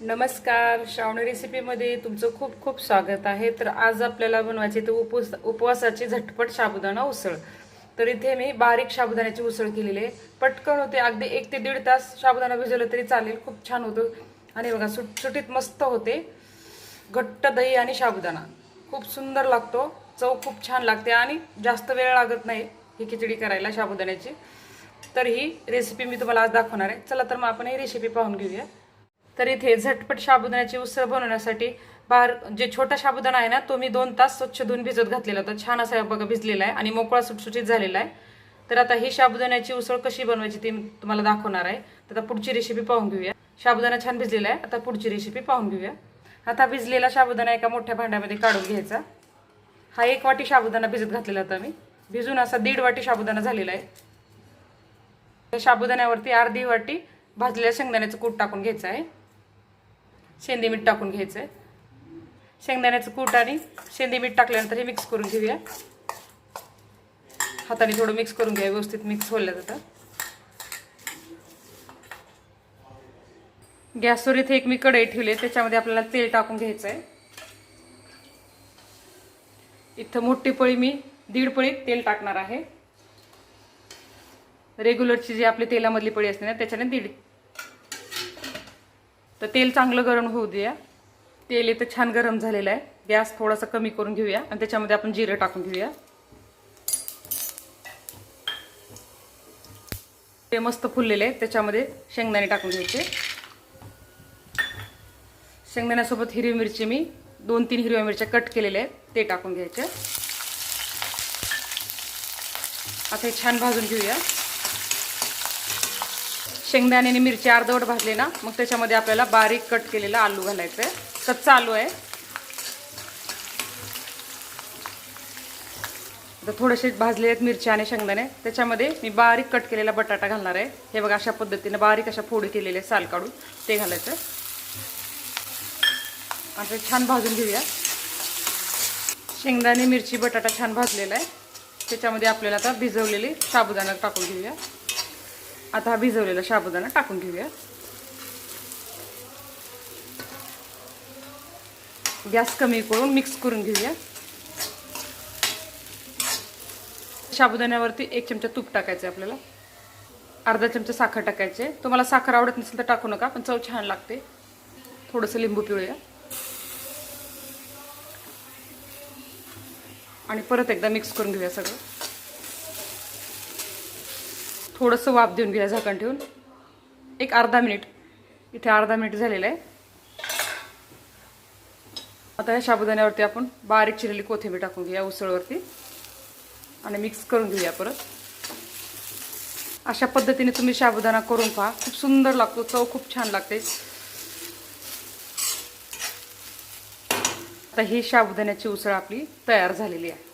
नमस्कार श्रावणी रेसिपीमध्ये तुमचं खूप खूप स्वागत आहे. तर आज आपल्याला बनवायचे ते उपवास उपवासाची झटपट साबुदाणा उसळ. तर इथे मी बारीक साबुदाण्याची उसळ केलेली आहे. पटकन होते अगदी एक ते दीड तास साबुदाणा भिजवलं तरी चालेल खूप छान होतं. आणि बघा सुटसुटीत मस्त होते. घट्ट दही आणि साबुदाणा. खूप सुंदर लागतो चव खूप छान लागते आणि जास्त वेळ लागत नाही ही खिचडी करायला साबुदाण्याची. तर ही रेसिपी मी तुम्हाला आज दाखवणार आहे. चला तर मग आपण ही रेसिपी पाहून घेऊया. तर इथे झटपट साबुदाण्याची उसळ बनवण्यासाठी बाहेर जे छोटा साबुदाणा आहे ना तो मी दोन तास स्वच्छ धुवून भिजत घातलेला होता छान असा बघा भिजलेला आहे आणि मोकळा सुटसुटीत झालेला आहे. तर आता ही साबुदाण्याची उसळ कशी बनवायची ती तुम्हाला दाखवणार आहे. तर आता पुढची रेसिपी पाहून घेऊया. साबुदाणा छान भिजलेला आहे. आता पुढची रेसिपी पाहून घेऊया. आता भिजलेला साबुदाणा एका मोठ्या भांड्यामध्ये काढून घ्यायचा. हा एक वाटी साबुदाणा भिजत घातलेला होता मी. भिजून असा दीड वाटी साबुदाणा झालेला आहे. त्या साबुदाण्यावरती अर्धी वाटी भाजलेल्या शेंगदाण्याचं कूट टाकून घ्यायचं आहे. शेंदी मीठ टाकून घ्यायचं आहे शेंगदाण्याचं कूट आणि शेंदी मीठ टाकल्यानंतर हे मिक्स करून घेऊया. हाताने थोडं मिक्स करून घ्या व्यवस्थित मिक्स होल्या जातं. गॅसवर इथे एक मी कढई ठेवली आहे त्याच्यामध्ये आपल्याला तेल टाकून घ्यायचं आहे इथं मोठी पळी मी दीड पळी तेल टाकणार आहे. रेग्युलरची जी आपली तेलामधली पळी असते ना त्याच्याने दीड तर तेल चांगलं गरम होऊ द्या. तेल इथं छान गरम झालेलं आहे. गॅस थोडासा कमी करून घेऊया आणि त्याच्यामध्ये आपण जिरं टाकून घेऊया. ते मस्त फुललेले आहे त्याच्यामध्ये शेंगदाणे टाकून घ्यायचे. शेंगदाण्यासोबत हिरवी मिरची मी दोन तीन हिरव्या मिरच्या कट केलेल्या आहेत. ते टाकून घ्यायचे. आता हे छान भाजून घेऊया. शेंगदाण्याने मिरची अर्धवट भाजले ना मग त्याच्यामध्ये आपल्याला बारीक कट केलेला आलू घालायचं आहे कच्चा आलू आहे. तर थोडेसे भाजले आहेत मिरची आणि शेंगदाणे. त्याच्यामध्ये मी बारीक कट केलेला बटाटा घालणार आहे. हे बघा अशा पद्धतीने बारीक अशा फोडी केलेले साल काढून. ते घालायचं आता छान भाजून घेऊया. शेंगदाणे मिरची बटाटा छान भाजलेला आहे. त्याच्यामध्ये आपल्याला आता भिजवलेली साबुदाणा टाकून घेऊया. आता हा भिजवलेला साबुदाणा टाकून घेऊया. गॅस कमी करून मिक्स करून घेऊया. साबुदाण्यावरती एक चमचा तूप टाकायचं आपल्याला. अर्धा चमचा साखर टाकायचे तुम्हाला साखर आवडत नसेल तर टाकू नका पण चव छान लागते. थोडंसं लिंबू पिळूया. आणि परत एकदा मिक्स करून घेऊया सगळं. थोडंसं वाफ देऊन घ्या झाकण ठेवून. एक अर्धा मिनिट. इथे अर्धा मिनिट झालेलं आहे. आता या साबुदाण्यावरती आपण बारीक चिरलेली कोथिंबीर टाकून घेऊया उसळवरती. आणि मिक्स करून घेऊया परत. अशा पद्धतीने तुम्ही साबुदाणा करून पहा. खूप सुंदर लागतो. चव खूप छान लागते. आता ही साबुदाण्याची उसळ आपली तयार झालेली आहे.